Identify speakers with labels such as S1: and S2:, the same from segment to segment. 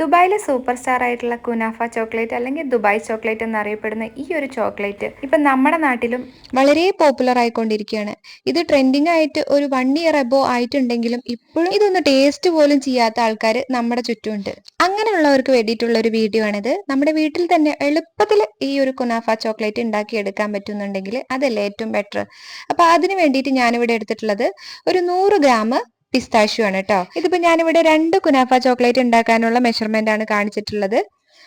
S1: ദുബായിലെ super star ആയിട്ടുള്ള കുനാഫ ചോക്ലേറ്റ് അല്ലെങ്കിൽ ദുബായ് ചോക്ലേറ്റ് എന്നറിയപ്പെടുന്ന ഈ ഒരു ചോക്ലേറ്റ് ഇപ്പൊ നമ്മുടെ നാട്ടിലും
S2: വളരെ പോപ്പുലർ ആയിക്കൊണ്ടിരിക്കുകയാണ്. ഇത് ട്രെൻഡിങ് ആയിട്ട് ഒരു വൺ ഇയർ എബോ ആയിട്ടുണ്ടെങ്കിലും ഇപ്പോഴും ഇതൊന്ന് ടേസ്റ്റ് പോലും ചെയ്യാത്ത ആൾക്കാർ നമ്മുടെ ചുറ്റുമുണ്ട്. അങ്ങനെയുള്ളവർക്ക് വേണ്ടിയിട്ടുള്ള ഒരു വീഡിയോ ആണിത്. നമ്മുടെ വീട്ടിൽ തന്നെ എളുപ്പത്തിൽ ഈ ഒരു കുനാഫ ചോക്ലേറ്റ് ഉണ്ടാക്കി എടുക്കാൻ പറ്റുന്നുണ്ടെങ്കിൽ അതല്ലേ ഏറ്റവും ബെറ്റർ അപ്പൊ അതിന് വേണ്ടിയിട്ട് ഞാനിവിടെ എടുത്തിട്ടുള്ളത് ഒരു നൂറ് ഗ്രാം പിസ്താഷ്യു ആണ് കേട്ടോ ഇതിപ്പോ ഞാനിവിടെ രണ്ട് കുനാഫ ചോക്ലേറ്റ് ഉണ്ടാക്കാനുള്ള മെഷർമെന്റ് ആണ് കാണിച്ചിട്ടുള്ളത്.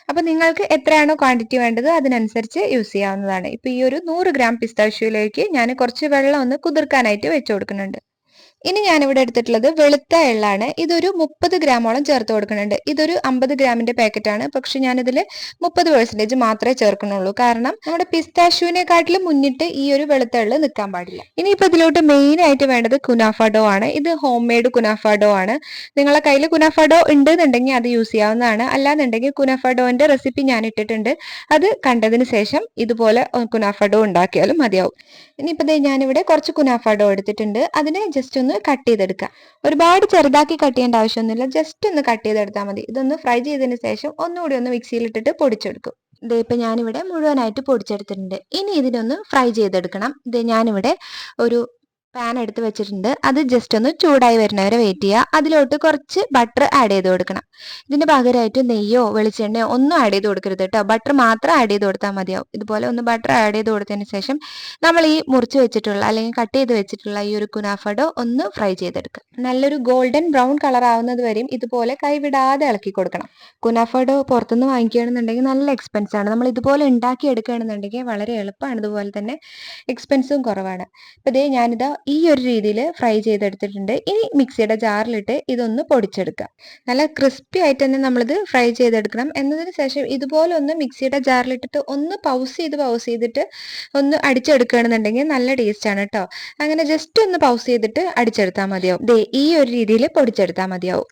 S2: അപ്പൊ നിങ്ങൾക്ക് എത്രയാണോ ക്വാണ്ടിറ്റി വേണ്ടത് അതിനനുസരിച്ച് യൂസ് ചെയ്യാവുന്നതാണ്. ഇപ്പൊ ഈ ഒരു നൂറ് ഗ്രാം പിസ്താഷ്യൂയിലേക്ക് ഞാൻ കുറച്ച് വെള്ളം ഒന്ന് കുതിർക്കാനായിട്ട് വെച്ചു കൊടുക്കുന്നുണ്ട്. ഇനി ഞാനിവിടെ എടുത്തിട്ടുള്ളത് വെളുത്ത എള്ളാണ്. ഇതൊരു മുപ്പത് ഗ്രാമോളം ചേർത്ത് കൊടുക്കുന്നുണ്ട്. ഇതൊരു അമ്പത് ഗ്രാമിന്റെ പാക്കറ്റാണ് പക്ഷെ ഞാനിതിൽ മുപ്പത് പെർസെന്റേജ് മാത്രമേ ചേർക്കുന്നുള്ളൂ. കാരണം നമ്മുടെ പിസ്താഷ്യൂവിനെക്കാട്ടിലും മുന്നിട്ട് ഈ ഒരു വെളുത്ത എള്ള് നിൽക്കാൻ പാടില്ല. ഇനിയിപ്പോൾ ഇതിലോട്ട് മെയിൻ ആയിട്ട് വേണ്ടത് കുനാഫാഡോ ആണ്. ഇത് ഹോം മെയ്ഡ് കുനാഫാഡോ ആണ്. നിങ്ങളെ കയ്യിൽ കുനാഫാഡോ ഉണ്ടെന്നുണ്ടെങ്കിൽ അത് യൂസ് ചെയ്യാവുന്നതാണ്. അല്ലാന്നുണ്ടെങ്കിൽ കുനാഫാഡോന്റെ റെസിപ്പി ഞാൻ ഇട്ടിട്ടുണ്ട്. അത് കണ്ടതിന് ശേഷം ഇതുപോലെ കുനാഫാഡോ ഉണ്ടാക്കിയാലും മതിയാവും. ഇനിയിപ്പോ ഞാനിവിടെ കുറച്ച് കുനാഫാഡോ എടുത്തിട്ടുണ്ട്. അതിനെ ജസ്റ്റ് ഒന്ന് കട്ട് ചെയ്തെടുക്കുക ഒരുപാട് ചെറുതാക്കി കട്ട് ചെയ്യേണ്ട ആവശ്യമൊന്നുമില്ല. ജസ്റ്റ് ഒന്ന് കട്ട് ചെയ്തെടുത്താൽ മതി. ഇതൊന്ന് ഫ്രൈ ചെയ്തതിന് ശേഷം ഒന്നുകൂടി ഒന്ന് മിക്സിയിലിട്ടിട്ട് പൊടിച്ചെടുക്കും. ഇത് ഇപ്പം ഞാനിവിടെ മുഴുവനായിട്ട് പൊടിച്ചെടുത്തിട്ടുണ്ട്. ഇനി ഇതിനൊന്ന് ഫ്രൈ ചെയ്തെടുക്കണം. ഇത് ഞാനിവിടെ ഒരു പാൻ എടുത്ത് വെച്ചിട്ടുണ്ട്. അത് ജസ്റ്റ് ഒന്ന് ചൂടായി വരുന്നവരെ വെയിറ്റ് ചെയ്യുക. അതിലോട്ട് കുറച്ച് ബട്ടർ ആഡ് ചെയ്ത് കൊടുക്കണം. ഇതിന്റെ പകരമായിട്ട് നെയ്യോ വെളിച്ചെണ്ണയോ ഒന്നും ആഡ് ചെയ്ത് കൊടുക്കരുത് കേട്ടോ. ബട്ടർ മാത്രം ആഡ് ചെയ്ത് കൊടുത്താൽ മതിയാവും. ഇതുപോലെ ഒന്ന് ബട്ടർ ആഡ് ചെയ്ത് കൊടുത്തതിന് ശേഷം നമ്മൾ ഈ മുറിച്ച് വെച്ചിട്ടുള്ള അല്ലെങ്കിൽ കട്ട് ചെയ്ത് വെച്ചിട്ടുള്ള ഈ ഒരു കുനാഫഡോ ഒന്ന് ഫ്രൈ ചെയ്തെടുക്കുക. നല്ലൊരു ഗോൾഡൻ ബ്രൗൺ കളർ ആവുന്നത് വരെയും ഇതുപോലെ കൈവിടാതെ ഇളക്കി കൊടുക്കണം. കുനാഫഡോ പുറത്തുനിന്ന് വാങ്ങിക്കുകയാണെന്നുണ്ടെങ്കിൽ നല്ല എക്സ്പെൻസ് ആണ്. നമ്മൾ ഇതുപോലെ ഉണ്ടാക്കി എടുക്കുകയാണെന്നുണ്ടെങ്കിൽ വളരെ എളുപ്പമാണ്. ഇതുപോലെ തന്നെ എക്സ്പെൻസും കുറവാണ്. അപ്പോൾ ഇതേ ഞാനിതാ ഈ ഒരു രീതിയിൽ ഫ്രൈ ചെയ്തെടുത്തിട്ടുണ്ട്. ഇനി മിക്സിയുടെ ജാറിലിട്ട് ഇതൊന്ന് പൊടിച്ചെടുക്കുക. നല്ല ക്രിസ്പി ആയിട്ട് തന്നെ നമ്മളിത് ഫ്രൈ ചെയ്തെടുക്കണം. എന്നതിന് ശേഷം ഇതുപോലെ ഒന്ന് മിക്സിയുടെ ജാറിലിട്ടിട്ട് ഒന്ന് പൗസ് ചെയ്ത് പൗസ് ചെയ്തിട്ട് ഒന്ന് അടിച്ചെടുക്കുകയാണെന്നുണ്ടെങ്കിൽ നല്ല ടേസ്റ്റ് ആണ് കേട്ടോ അങ്ങനെ ജസ്റ്റ് ഒന്ന് പൗസ് ചെയ്തിട്ട് അടിച്ചെടുത്താൽ മതിയാവും. ദേ ഈ ഒരു രീതിയിൽ പൊടിച്ചെടുത്താൽ മതിയാവും.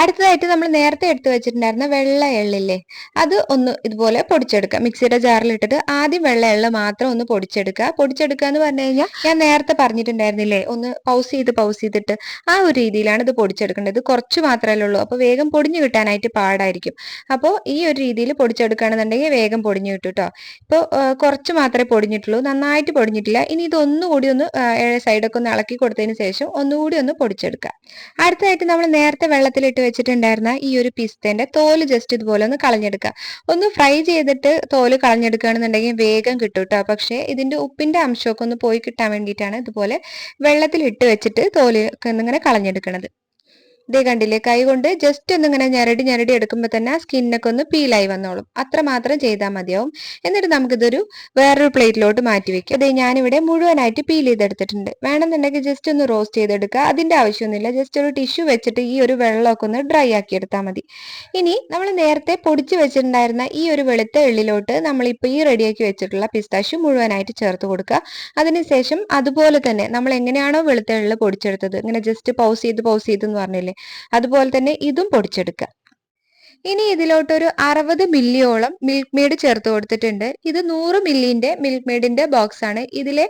S2: അടുത്തതായിട്ട് നമ്മൾ നേരത്തെ എടുത്തു വെച്ചിട്ടുണ്ടായിരുന്ന വെള്ള എള്ളില്ലേ അത് ഒന്ന് ഇതുപോലെ പൊടിച്ചെടുക്കുക. മിക്സിയുടെ ജാറിലിട്ടിട്ട് ആദ്യം വെള്ള എള്ള മാത്രം ഒന്ന് പൊടിച്ചെടുക്കുക. പൊടിച്ചെടുക്കുക എന്ന് പറഞ്ഞു കഴിഞ്ഞാൽ ഞാൻ നേരത്തെ പറഞ്ഞിട്ടുണ്ടായിരുന്നില്ലേ ഒന്ന് പൗസ് ചെയ്ത് പൗസ് ചെയ്തിട്ട് ആ ഒരു രീതിയിലാണ് ഇത് പൊടിച്ചെടുക്കേണ്ടത്. കുറച്ച് മാത്രമേ ഉള്ളൂ. അപ്പോൾ വേഗം പൊടിഞ്ഞു കിട്ടാനായിട്ട് പാടായിരിക്കും. അപ്പോൾ ഈ ഒരു രീതിയിൽ പൊടിച്ചെടുക്കുകയാണെന്നുണ്ടെങ്കിൽ വേഗം പൊടിഞ്ഞു കിട്ടും കേട്ടോ ഇപ്പോൾ കുറച്ച് മാത്രമേ പൊടിഞ്ഞിട്ടുള്ളൂ. നന്നായിട്ട് പൊടിഞ്ഞിട്ടില്ല. ഇനി ഇത് ഒന്നുകൂടി ഒന്ന് സൈഡൊക്കെ ഒന്ന് ഇളക്കി കൊടുത്തതിന് ശേഷം ഒന്നുകൂടി ഒന്ന് പൊടിച്ചെടുക്കുക. അടുത്തതായിട്ട് നമ്മൾ നേരത്തെ വെള്ളത്തിലിട്ട് വെച്ചിട്ടുണ്ടായിരുന്ന ഈ ഒരു പിസ്തേന്റെ തോൽ ജസ്റ്റ് ഇതുപോലെ ഒന്ന് കളഞ്ഞെടുക്കുക. ഒന്ന് ഫ്രൈ ചെയ്തിട്ട് തോൽ കളഞ്ഞെടുക്കുകയാണെന്നുണ്ടെങ്കിൽ വേഗം കിട്ടും കേട്ടോ പക്ഷേ ഇതിന്റെ ഉപ്പിന്റെ അംശമൊക്കെ ഒന്ന് പോയി കിട്ടാൻ വേണ്ടിയിട്ടാണ് ഇതുപോലെ വെള്ളത്തിലിട്ട് വെച്ചിട്ട് തോൽ ഇങ്ങനെ കളഞ്ഞെടുക്കുന്നത് ഇതേ കണ്ടില്ലേ? കൈ കൊണ്ട് ജസ്റ്റ് ഒന്നിങ്ങനെ ഞരടി ഞരടി എടുക്കുമ്പോൾ തന്നെ ആ സ്കിന്നൊക്കെ ഒന്ന് പീലായി വന്നോളും. അത്ര മാത്രം ചെയ്താൽ മതിയാവും. എന്നിട്ട് നമുക്കിതൊരു വേറൊരു പ്ലേറ്റിലോട്ട് മാറ്റി വെക്കാം. അതേ ഞാനിവിടെ മുഴുവനായിട്ട് പീൽ ചെയ്തെടുത്തിട്ടുണ്ട്. വേണമെന്നുണ്ടെങ്കിൽ ജസ്റ്റ് ഒന്ന് റോസ്റ്റ് ചെയ്തെടുക്കുക. അതിന്റെ ആവശ്യമൊന്നുമില്ല. ജസ്റ്റ് ഒരു ടിഷ്യൂ വെച്ചിട്ട് ഈ ഒരു വെള്ളമൊക്കെ ഒന്ന് ഡ്രൈ ആക്കി എടുത്താൽ മതി. ഇനി നമ്മൾ നേരത്തെ പൊടിച്ച് വെച്ചിട്ടുണ്ടായിരുന്ന ഈ ഒരു വെളുത്ത എള്ളിലോട്ട് നമ്മളിപ്പോൾ ഈ റെഡിയാക്കി വെച്ചിട്ടുള്ള പിസ്താശു മുഴുവനായിട്ട് ചേർത്ത് കൊടുക്കുക. അതിനുശേഷം അതുപോലെ തന്നെ നമ്മൾ എങ്ങനെയാണോ വെളുത്ത എള്ള് പൊടിച്ചെടുത്തത്. ഇങ്ങനെ ജസ്റ്റ് പൗസ് ചെയ്ത് പൗസ് ചെയ്ത് എന്ന് പറഞ്ഞില്ലേ? അതുപോലെ തന്നെ ഇതും പൊടിച്ചെടുക്കുക. ഇനി ഇതിലോട്ടൊരു അറുപത് മില്ലിയോളം മിൽക്ക് മെയ്ഡ് ചേർത്ത് കൊടുത്തിട്ടുണ്ട്. ഇത് നൂറ് മില്ലിന്റെ മിൽക്ക് മെയ്ഡിന്റെ ബോക്സ് ആണ്. ഇതിലെ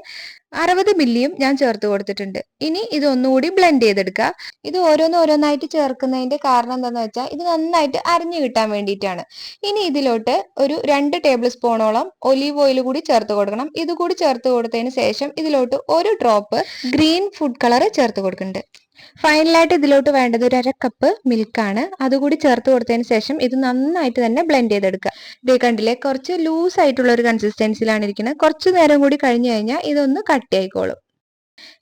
S2: അറുപത് മില്ലിയും ഞാൻ ചേർത്ത് കൊടുത്തിട്ടുണ്ട്. ഇനി ഇത് ഒന്നുകൂടി ബ്ലെൻഡ് ചെയ്തെടുക്കുക. ഇത് ഓരോന്ന് ഓരോന്നായിട്ട് ചേർക്കുന്നതിന്റെ കാരണം എന്താണെന്ന് വെച്ചാൽ ഇത് നന്നായിട്ട് അരിഞ്ഞു കിട്ടാൻ വേണ്ടിയിട്ടാണ്. ഇനി ഇതിലോട്ട് ഒരു രണ്ട് ടേബിൾ സ്പൂണോളം ഒലീവ് ഓയിൽ കൂടി ചേർത്ത് കൊടുക്കണം. ഇത് കൂടി ചേർത്ത് കൊടുത്തതിന് ശേഷം ഇതിലോട്ട് ഒരു ഡ്രോപ്പ് ഗ്രീൻ ഫുഡ് കളർ ചേർത്ത് കൊടുക്കുന്നുണ്ട്. ഫൈനലായിട്ട് ഇതിലോട്ട് വേണ്ടത് ഒരു അര കപ്പ് മിൽക്കാണ് അതുകൂടി ചേർത്ത് കൊടുത്തതിന് ശേഷം ഇത് നന്നായിട്ട് തന്നെ ബ്ലെൻഡ് ചെയ്തെടുക്കുക. ഇതേ കണ്ടില്ലേ? കുറച്ച് ലൂസ് ആയിട്ടുള്ള ഒരു കൺസിസ്റ്റൻസിലാണ് ഇരിക്കുന്നത്. കുറച്ച് നേരം കൂടി കഴിഞ്ഞു കഴിഞ്ഞാൽ ഇതൊന്ന് കട്ടിയായിക്കോളും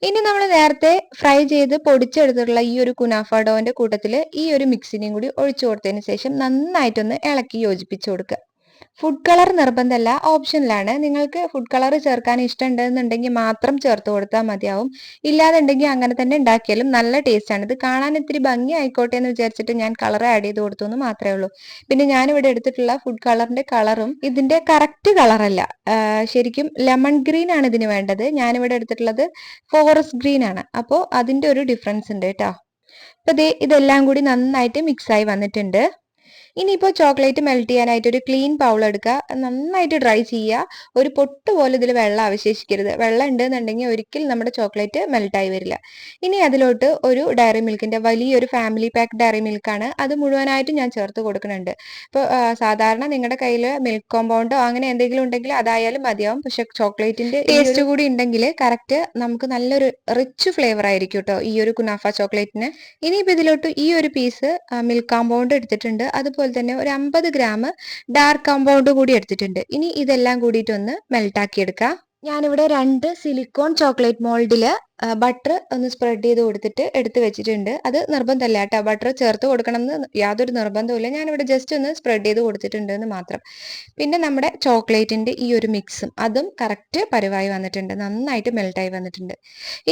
S2: ഇനി നമ്മൾ നേരത്തെ ഫ്രൈ ചെയ്ത് പൊടിച്ചെടുത്തിട്ടുള്ള ഈ ഒരു കുനാഫാഡോന്റെ കൂട്ടത്തിൽ ഈ ഒരു മിക്സിനെയും കൂടി ഒഴിച്ചു കൊടുത്തതിന് ശേഷം നന്നായിട്ടൊന്ന് ഇളക്കി യോജിപ്പിച്ചു കൊടുക്കുക. ഫുഡ് കളർ നിർബന്ധമല്ല ഓപ്ഷനിലാണ് നിങ്ങൾക്ക് ഫുഡ് കളർ ചേർക്കാൻ ഇഷ്ടമുണ്ടെന്നുണ്ടെങ്കിൽ മാത്രം ചേർത്ത് കൊടുത്താൽ മതിയാവും. ഇല്ലാതുണ്ടെങ്കിൽ അങ്ങനെ തന്നെ ഉണ്ടാക്കിയാലും നല്ല ടേസ്റ്റാണ് ഇത് കാണാൻ ഇത്തിരി ഭംഗി ആയിക്കോട്ടെ എന്ന് വിചാരിച്ചിട്ട് ഞാൻ കളർ ആഡ് ചെയ്ത് കൊടുത്തു എന്ന് മാത്രമേ ഉള്ളൂ. പിന്നെ ഞാൻ ഇവിടെ എടുത്തിട്ടുള്ള ഫുഡ് കളറിന്റെ കളറും ഇതിന്റെ കറക്റ്റ് കളറല്ല ശരിക്കും ലെമൺ ഗ്രീൻ ആണ് ഇതിന് വേണ്ടത്. ഞാനിവിടെ എടുത്തിട്ടുള്ളത് ഫോറസ്റ്റ് ഗ്രീൻ ആണ്. അപ്പോൾ അതിന്റെ ഒരു ഡിഫറൻസ് ഉണ്ട് കേട്ടോ. അപ്പൊ ഇതെല്ലാം കൂടി നന്നായിട്ട് മിക്സ് ആയി വന്നിട്ടുണ്ട്. ഇനിയിപ്പോൾ ചോക്ലേറ്റ് മെൽറ്റ് ചെയ്യാനായിട്ട് ഒരു ക്ലീൻ ബൗൾ എടുക്കുക. നന്നായിട്ട് ഡ്രൈ ചെയ്യുക. ഒരു പൊട്ട് പോലെ ഇതിൽ വെള്ളം അവശേഷിക്കരുത്. വെള്ളം ഉണ്ടെന്നുണ്ടെങ്കിൽ ഒരിക്കലും നമ്മുടെ ചോക്ലേറ്റ് മെൽറ്റായി വരില്ല. ഇനി അതിലോട്ട് ഒരു ഡയറി മിൽക്കിന്റെ വലിയൊരു ഫാമിലി പാക്ക് ഡയറി മിൽക്കാണ് അത് മുഴുവനായിട്ട് ഞാൻ ചേർത്ത് കൊടുക്കുന്നുണ്ട്. ഇപ്പോൾ സാധാരണ നിങ്ങളുടെ കയ്യിൽ മിൽക്ക് കോമ്പൗണ്ടോ അങ്ങനെ എന്തെങ്കിലും ഉണ്ടെങ്കിൽ അതായാലും മതിയാവും. പക്ഷെ ചോക്ലേറ്റിന്റെ ടേസ്റ്റ് കൂടി ഉണ്ടെങ്കിൽ കറക്റ്റ് നമുക്ക് നല്ലൊരു റിച്ച് ഫ്ലേവർ ആയിരിക്കും കേട്ടോ ഈ ഒരു കുനാഫ ചോക്ലേറ്റിന്. ഇനിയിപ്പോൾ ഇതിലോട്ട് ഈ ഒരു പീസ് മിൽക്ക് കോമ്പൗണ്ട് എടുത്തിട്ടുണ്ട്. അതുപോലെ തന്നെ ഒരു അമ്പത് ഗ്രാം ഡാർക്ക് കമ്പൗണ്ട് കൂടി എടുത്തിട്ടുണ്ട്. ഇനി ഇതെല്ലാം കൂടിയിട്ടൊന്ന് മെൽട്ടാക്കി എടുക്കാം ഞാനിവിടെ രണ്ട് സിലിക്കോൺ ചോക്ലേറ്റ് മോൾഡിൽ ബട്ടർ ഒന്ന് സ്പ്രെഡ് ചെയ്ത് കൊടുത്തിട്ട് എടുത്ത് വെച്ചിട്ടുണ്ട്. അത് നിർബന്ധമല്ല കേട്ടോ. ബട്ടർ ചേർത്ത് കൊടുക്കണം എന്ന് യാതൊരു നിർബന്ധവുമില്ല. ഞാനിവിടെ ജസ്റ്റ് ഒന്ന് സ്പ്രെഡ് ചെയ്ത് കൊടുത്തിട്ടുണ്ട് എന്ന് മാത്രം. പിന്നെ നമ്മുടെ ചോക്ലേറ്റിന്റെ ഈ ഒരു മിക്സും അതും കറക്റ്റ് പരുവായി വന്നിട്ടുണ്ട്. നന്നായിട്ട് മെൽട്ടായി വന്നിട്ടുണ്ട്.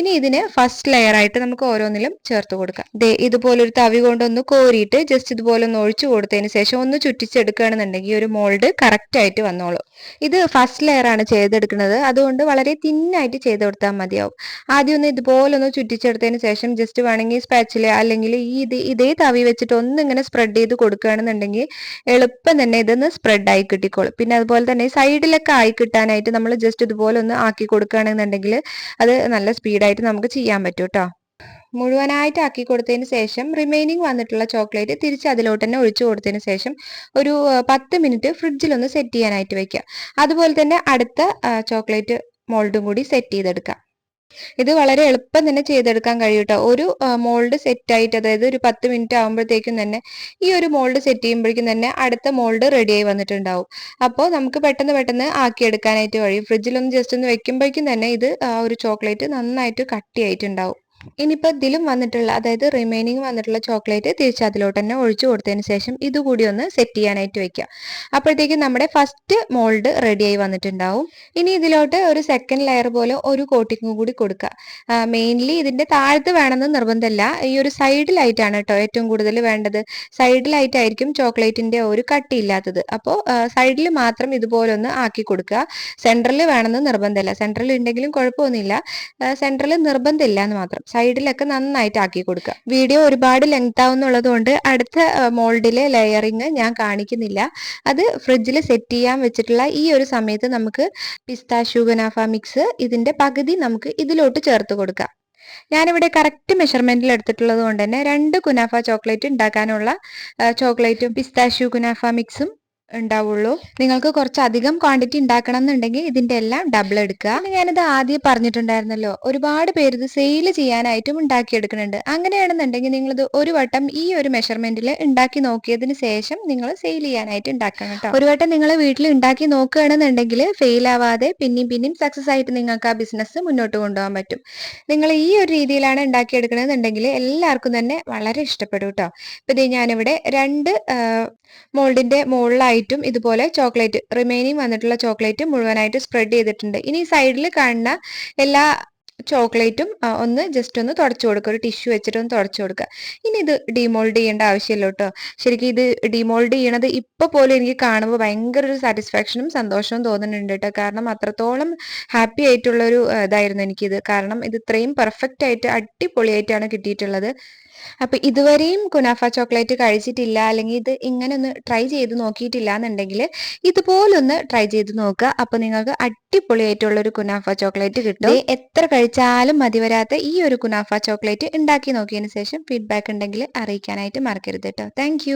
S2: ഇനി ഇതിന് ഫസ്റ്റ് ലെയർ ആയിട്ട് നമുക്ക് ഓരോന്നിലും ചേർത്ത് കൊടുക്കാം. ദേ ഇതുപോലൊരു തവി കൊണ്ടൊന്ന് കോരിയിട്ട് ജസ്റ്റ് ഇതുപോലെ ഒന്ന് ഒഴിച്ചു കൊടുത്തതിന് ശേഷം ഒന്ന് ചുറ്റിച്ചെടുക്കുകയാണെന്നുണ്ടെങ്കിൽ ഒരു മോൾഡ് കറക്റ്റ് ആയിട്ട് വന്നോളൂ. ഇത് ഫസ്റ്റ് ലെയർ ആണ് ചെയ്തെടുക്കുന്നത്. അതുകൊണ്ട് വളരെ തിന്നായിട്ട് ചെയ്ത് കൊടുത്താൽ മതിയാവും. ആദ്യം ഒന്ന് ഇതുപോലെ ഒന്ന് ചുറ്റിച്ചെടുത്തതിന് ശേഷം ജസ്റ്റ് വേണമെങ്കിൽ സ്പാച്ചിൽ അല്ലെങ്കിൽ ഈ ഇത് ഇതേ തവി വെച്ചിട്ട് ഒന്ന് ഇങ്ങനെ സ്പ്രെഡ് ചെയ്ത് കൊടുക്കുകയാണെന്നുണ്ടെങ്കിൽ എളുപ്പം തന്നെ ഇതൊന്ന് സ്പ്രെഡ് ആയി കിട്ടിക്കോളും. പിന്നെ അതുപോലെ തന്നെ സൈഡിലൊക്കെ ആയി കിട്ടാനായിട്ട് നമ്മൾ ജസ്റ്റ് ഇതുപോലെ ഒന്ന് ആക്കി കൊടുക്കുകയാണെന്നുണ്ടെങ്കിൽ അത് നല്ല സ്പീഡായിട്ട് നമുക്ക് ചെയ്യാൻ പറ്റും കേട്ടോ. മുഴുവനായിട്ട് ആക്കി കൊടുത്തതിന് ശേഷം റിമൈനിങ് വന്നിട്ടുള്ള ചോക്ലേറ്റ് തിരിച്ച് അതിലോട്ട് തന്നെ ഒഴിച്ചു കൊടുത്തതിന് ശേഷം ഒരു പത്ത് മിനിറ്റ് ഫ്രിഡ്ജിലൊന്ന് സെറ്റ് ചെയ്യാനായിട്ട് വെക്കുക. അതുപോലെ തന്നെ അടുത്ത ചോക്ലേറ്റ് മോൾഡും കൂടി സെറ്റ് ചെയ്തെടുക്കാം ഇത് വളരെ എളുപ്പം തന്നെ ചെയ്തെടുക്കാൻ കഴിയും കേട്ടോ ഒരു മോൾഡ് സെറ്റ് ആയിട്ട് അതായത് ഒരു പത്ത് മിനിറ്റ് ആകുമ്പോഴത്തേക്കും തന്നെ ഈ ഒരു മോൾഡ് സെറ്റ് ചെയ്യുമ്പോഴേക്കും തന്നെ അടുത്ത മോൾഡ് റെഡി ആയി വന്നിട്ടുണ്ടാവും. അപ്പോൾ നമുക്ക് പെട്ടെന്ന് പെട്ടെന്ന് ആക്കിയെടുക്കാനായിട്ട് കഴിയും. ഫ്രിഡ്ജിലൊന്ന് ജസ്റ്റ് ഒന്ന് വെക്കുമ്പോഴേക്കും തന്നെ ഇത് ഒരു ചോക്ലേറ്റ് നന്നായിട്ട് കട്ടിയായിട്ടുണ്ടാവും. ഇനിയിപ്പോൾ ഇതിലും വന്നിട്ടുള്ള അതായത് റിമൈനിങ് വന്നിട്ടുള്ള ചോക്ലേറ്റ് തിരിച്ച് അതിലോട്ട് തന്നെ ഒഴിച്ചു കൊടുത്തതിന് ശേഷം ഇതുകൂടി ഒന്ന് സെറ്റ് ചെയ്യാനായിട്ട് വെക്കുക അപ്പോഴത്തേക്കും നമ്മുടെ ഫസ്റ്റ് മോൾഡ് റെഡിയായി വന്നിട്ടുണ്ടാവും. ഇനി ഇതിലോട്ട് ഒരു സെക്കൻഡ് ലെയർ പോലെ ഒരു കോട്ടിങ്ങും കൂടി കൊടുക്കുക. മെയിൻലി ഇതിന്റെ താഴത്ത് വേണമെന്ന് നിർബന്ധമില്ല. ഈ ഒരു സൈഡിലായിട്ടാണ് കേട്ടോ ഏറ്റവും കൂടുതൽ വേണ്ടത്. സൈഡിലായിട്ടായിരിക്കും ചോക്ലേറ്റിന്റെ ഒരു കട്ടി ഇല്ലാത്തത്. അപ്പോൾ സൈഡിൽ മാത്രം ഇതുപോലെ ഒന്ന് ആക്കി കൊടുക്കുക. സെൻട്രൽ വേണമെന്ന് നിർബന്ധമില്ല. സെൻട്രൽ ഉണ്ടെങ്കിലും കുഴപ്പമൊന്നുമില്ല. സെൻട്രൽ നിർബന്ധമില്ല എന്ന് മാത്രം. സൈഡിലൊക്കെ നന്നായിട്ട് ആക്കി കൊടുക്കുക വീഡിയോ ഒരുപാട് ലെങ്ത് ആവുന്നുള്ളത് കൊണ്ട് അടുത്ത മോൾഡിലെ ലെയറിങ് ഞാൻ കാണിക്കുന്നില്ല. അത് ഫ്രിഡ്ജിൽ സെറ്റ് ചെയ്യാൻ വെച്ചിട്ടുള്ള ഈ ഒരു സമയത്ത് നമുക്ക് പിസ്ത ഷുഗനാഫ മിക്സ് ഇതിന്റെ പകുതി നമുക്ക് ഇതിലോട്ട് ചേർത്ത് കൊടുക്കാം. ഞാനിവിടെ കറക്റ്റ് മെഷർമെന്റിൽ എടുത്തിട്ടുള്ളത് കൊണ്ട് തന്നെ രണ്ട് കുനാഫ ചോക്ലേറ്റ് ഉണ്ടാക്കാനുള്ള ചോക്ലേറ്റും പിസ്താഷ്യൂ കുനാഫ മിക്സും ഉണ്ടാവുള്ളൂ. നിങ്ങൾക്ക് കുറച്ച് അധികം ക്വാണ്ടിറ്റി ഉണ്ടാക്കണം എന്നുണ്ടെങ്കിൽ ഇതിന്റെ എല്ലാം ഡബിൾ എടുക്കുക. ഞാനിത് ആദ്യം പറഞ്ഞിട്ടുണ്ടായിരുന്നല്ലോ ഒരുപാട് പേര് ഇത് സെയിൽ ചെയ്യാനായിട്ടും ഉണ്ടാക്കിയെടുക്കുന്നുണ്ട്. അങ്ങനെയാണെന്നുണ്ടെങ്കിൽ നിങ്ങളിത് ഒരു വട്ടം ഈ ഒരു മെഷർമെന്റിൽ ഉണ്ടാക്കി നോക്കിയതിന് ശേഷം നിങ്ങൾ സെയിൽ ചെയ്യാനായിട്ട് ഉണ്ടാക്കണം കേട്ടോ. ഒരു വട്ടം നിങ്ങൾ വീട്ടിൽ ഉണ്ടാക്കി നോക്കുകയാണെന്നുണ്ടെങ്കിൽ ഫെയിൽ ആവാതെ പിന്നെയും പിന്നെയും സക്സസ് ആയിട്ട് നിങ്ങൾക്ക് ആ ബിസിനസ് മുന്നോട്ട് കൊണ്ടുപോകാൻ പറ്റും. നിങ്ങൾ ഈ ഒരു രീതിയിലാണ് ഉണ്ടാക്കിയെടുക്കണമെന്നുണ്ടെങ്കിൽ എല്ലാവർക്കും തന്നെ വളരെ ഇഷ്ടപ്പെടും കേട്ടോ. ഇപ്പം ഇത് ഞാനിവിടെ രണ്ട് മോൾഡിന്റെ മുകളിലായിട്ടും ഇതുപോലെ ചോക്ലേറ്റ് റിമൈനിങ് വന്നിട്ടുള്ള ചോക്ലേറ്റ് മുഴുവനായിട്ട് സ്പ്രെഡ് ചെയ്തിട്ടുണ്ട്. ഇനി സൈഡിൽ കാണുന്ന എല്ലാ ചോക്ലേറ്റും ഒന്ന് ജസ്റ്റ് ഒന്ന് തുടച്ചു കൊടുക്കുക. ഒരു ടിഷ്യൂ വെച്ചിട്ട് ഒന്ന് തുടച്ചു കൊടുക്കുക. ഇനി ഇത് ഡിമോൾഡ് ചെയ്യേണ്ട ആവശ്യമില്ല കേട്ടോ. ശരിക്കും ഇത് ഡിമോൾഡ് ചെയ്യണത് ഇപ്പൊ പോലും എനിക്ക് കാണുമ്പോൾ ഭയങ്കര ഒരു സാറ്റിസ്ഫാക്ഷനും സന്തോഷവും തോന്നുന്നുണ്ട് കേട്ടോ. കാരണം അത്രത്തോളം ഹാപ്പി ആയിട്ടുള്ള ഒരു ഇതായിരുന്നു എനിക്കിത്. കാരണം ഇത് ഇത്രയും പെർഫെക്റ്റ് ആയിട്ട് അടിപൊളിയായിട്ടാണ് കിട്ടിയിട്ടുള്ളത്. അപ്പൊ ഇതുവരെയും കുനാഫ ചോക്ലേറ്റ് കഴിച്ചിട്ടില്ല അല്ലെങ്കിൽ ഇത് ഇങ്ങനെ ഒന്ന് ട്രൈ ചെയ്ത് നോക്കിയിട്ടില്ല എന്നുണ്ടെങ്കിൽ ഇതുപോലൊന്ന് ട്രൈ ചെയ്ത് നോക്കുക. അപ്പൊ നിങ്ങൾക്ക് അടിപൊളിയായിട്ടുള്ള ഒരു കുനാഫ ചോക്ലേറ്റ് കിട്ടും. എത്ര കഴിച്ചാലും മതി വരാത്ത ഈ ഒരു കുനാഫ ചോക്ലേറ്റ് ഉണ്ടാക്കി നോക്കിയതിന് ശേഷം ഫീഡ്ബാക്ക് ഉണ്ടെങ്കിൽ അറിയിക്കാനായിട്ട് മറക്കരുത് കേട്ടോ. താങ്ക്